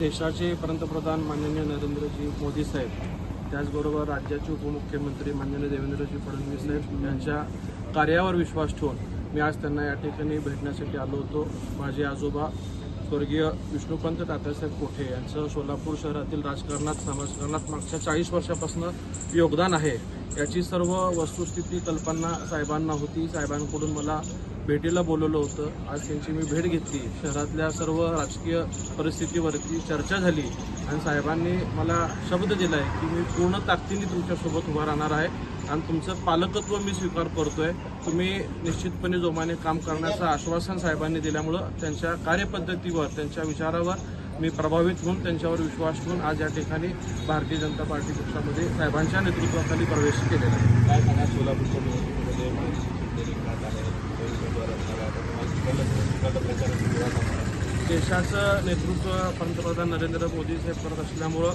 देशाचे पंतप्रधान माननीय नरेंद्रजी मोदी साहेब त्याचबरोबर राज्याचे उपमुख्यमंत्री माननीय देवेंद्रजी फडणवीस साहेब यांच्या कार्यावर विश्वास ठेवून मी आज त्यांना या ठिकाणी भेटण्यासाठी आलो होतो. माझे आजोबा स्वर्गीय विष्णुपंत तात्यासाहेब कोठे यांचं सोलापूर शहरातील राजकारणात समाजकारणात मागच्या चाळीस वर्षापासून योगदान आहे. याची सर्व वस्तुस्थिती कल्पना साहेबांना होती. साहेबांकडून मला भेटीला बोलवलं होतं. आज त्यांची मी भेट घेतली. शहरातल्या सर्व राजकीय परिस्थितीवरती चर्चा झाली आणि साहेबांनी मला शब्द दिला आहे की मी पूर्ण ताकदीने तुमच्यासोबत उभा राहणार आहे. आणि तुमचं पालकत्व मी स्वीकार करतोय. तुम्ही निश्चितपणे जोमाने काम करण्याचं आश्वासन साहेबांनी दिल्यामुळं त्यांच्या कार्यपद्धतीवर त्यांच्या विचारावर मी प्रभावित होऊन त्यांच्यावर विश्वास ठेवून आज या ठिकाणी भारतीय जनता पार्टी पक्षामध्ये साहेबांच्या नेतृत्वाखाली प्रवेश केलेला आहे. काय सांगा सोलापूरच्या. देशाचं नेतृत्व पंतप्रधान नरेंद्र मोदी साहेब करत असल्यामुळं